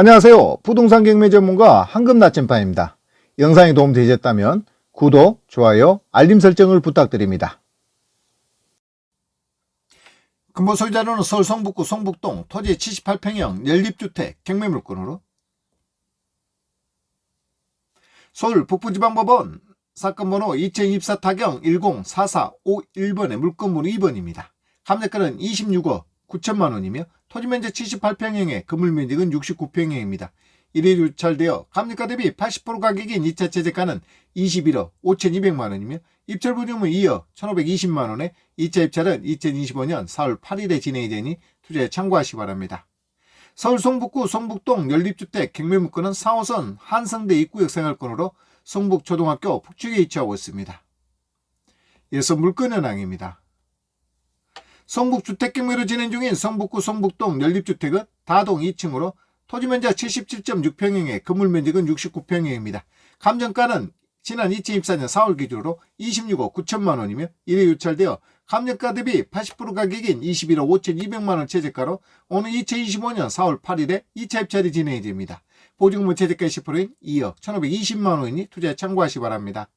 안녕하세요. 부동산 경매 전문가 황금 나침반입니다. 영상이 도움되셨다면 구독, 좋아요, 알림 설정을 부탁드립니다. 근본 소유자료는 서울 성북구 성북동 토지 78평형 연립주택 경매물건으로 서울 북부지방법원 사건 번호 2024 타경 1044551번의 물건번호 2번입니다. 감정가는 26억 9천만 원이며 토지 면적 78평형에 건물 면적은 69평형입니다. 1회 유찰되어 감정가 대비 80% 가격인 2차 최저가는 21억 5,200만 원이며 입찰 보증은 2억 1,520만 원에 2차 입찰은 2025년 4월 8일에 진행이 되니 투자에 참고하시기 바랍니다. 서울 성북구 성북동 연립주택 경매물건은 4호선 한성대 입구역 생활권으로 성북초등학교 북측에 위치하고 있습니다. 이어서 물건 현황입니다. 성북 주택경매로 진행 중인 성북구 성북동 연립주택은 다동 2층으로 토지 면적 77.6평형에 건물 면적은 69평형입니다. 감정가는 지난 2024년 4월 기준으로 26억 9천만 원이며 1회 유찰되어 감정가 대비 80% 가격인 21억 5,200만 원 최저가로 오늘 2025년 4월 8일에 2차 입찰이 진행이 됩니다. 보증금 최저가 10%인 2억 1,520만 원이니 투자에 참고하시 기 바랍니다.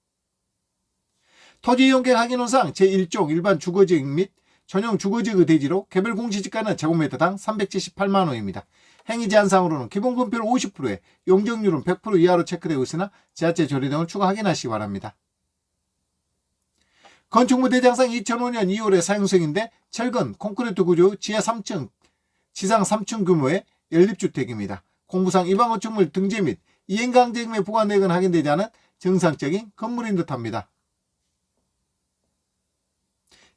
토지 이용객 확인원상 제1종 일반 주거지역 및 전용 주거지역 대지로 개별 공시지가는 제곱미터당 378만 원입니다. 행위 제한상으로는 기본 금표율 50%에 용적률은 100% 이하로 체크되고 있으나 지하철 조례 등을 추가 확인하시기 바랍니다. 건축물 대장상 2005년 2월에 사용성인데 철근, 콘크리트 구조, 지하 3층, 지상 3층 규모의 연립주택입니다. 공부상 일반 건축물 등재 및 이행강제금의 내역은 확인되지 않은 정상적인 건물인 듯합니다.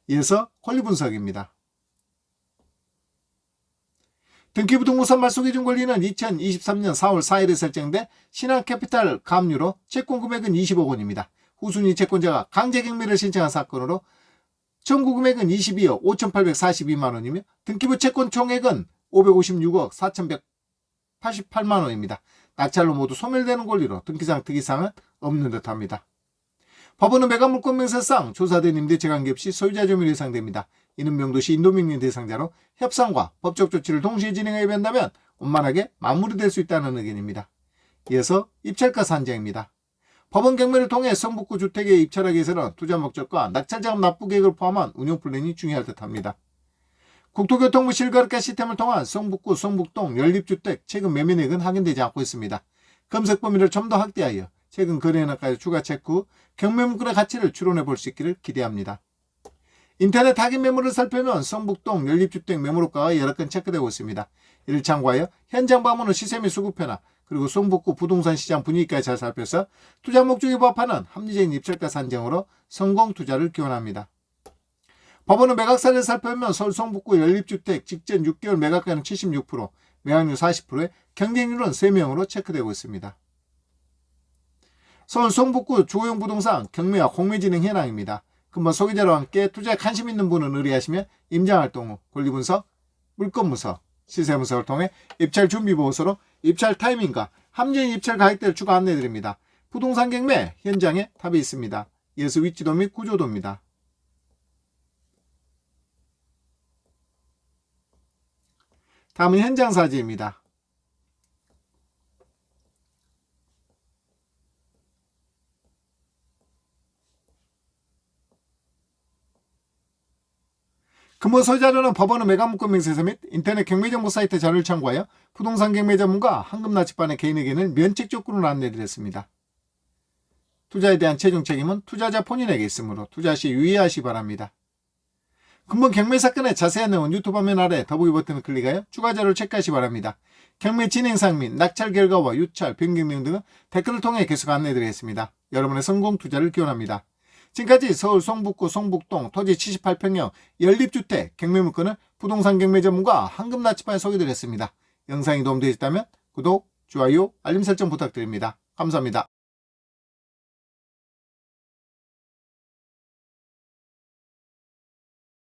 이어서 권리 분석입니다. 등기부등본선 말소기준 권리는 2023년 4월 4일에 설정돼 신한캐피탈 가압류로 채권 금액은 20억 원입니다. 후순위 채권자가 강제경매를 신청한 사건으로 청구 금액은 22억 5,842만 원이며 등기부 채권 총액은 556억 4,188만 원입니다. 낙찰로 모두 소멸되는 권리로 등기상 특이사항은 없는 듯합니다. 법원은 매각물권 명세상 조사된 임대 재관계 없이 소유자 점유로 예상됩니다. 이는 명도시 인도명령 대상자로 협상과 법적 조치를 동시에 진행하게 된다면 원만하게 마무리될 수 있다는 의견입니다. 이어서 입찰가 산정입니다. 법원 경매를 통해 성북구 주택에 입찰하기 위해서는 투자 목적과 낙찰자금 납부 계획을 포함한 운영 플랜이 중요할 듯합니다. 국토교통부 실거래가 시스템을 통한 성북구 성북동 연립주택 최근 매매액은 확인되지 않고 있습니다. 검색 범위를 좀 더 확대하여 최근 거래은행까지 추가 체크 후 경매물건의 가치를 추론해 볼 수 있기를 기대합니다. 인터넷 확인 매물을 살펴면 성북동 연립주택 매물가가 여러 건 체크되고 있습니다. 이를 참고하여 현장 방문 후 시세 및 수급 변화 그리고 성북구 부동산 시장 분위기까지 잘 살펴서 투자 목적에 부합하는 합리적인 입찰가 산정으로 성공 투자를 기원합니다. 법원은 매각사를 살펴보면 서울 성북구 연립주택 직전 6개월 매각가는 76%, 매각률 40%에 경쟁률은 3명으로 체크되고 있습니다. 서울 성북구 주호영 부동산 경매와 공매 진행 현황입니다. 금번 소개자와 함께 투자에 관심 있는 분은 의뢰하시면 임장활동 후 권리분석, 물건분석, 시세분석을 통해 입찰 준비 보고서로 입찰 타이밍과 함정 입찰 가격대를 추가 안내드립니다. 부동산 경매 현장에 답이 있습니다. 예수 위치도 및 구조도입니다. 다음은 현장 사진입니다. 근본 소유자료는 법원의 매각문건 명세서 및 인터넷 경매정보 사이트 자료를 참고하여 부동산 경매 전문가 황금나치반의 개인 의견을 면책 조건으로 안내드렸습니다. 투자에 대한 최종 책임은 투자자 본인에게 있으므로 투자 시 유의하시 기 바랍니다. 근본 경매 사건의 자세한 내용은 유튜브 화면 아래 더보기 버튼을 클릭하여 추가 자료를 체크하시 기 바랍니다. 경매 진행상 및 낙찰 결과와 유찰, 변경 내용 등은 댓글을 통해 계속 안내드리겠습니다. 여러분의 성공 투자를 기원합니다. 지금까지 서울 성북구 성북동 토지 78평형 연립주택 경매물건을 부동산 경매 전문가 황금나치판에 소개드렸습니다. 영상이 도움되셨다면 구독, 좋아요, 알림 설정 부탁드립니다. 감사합니다.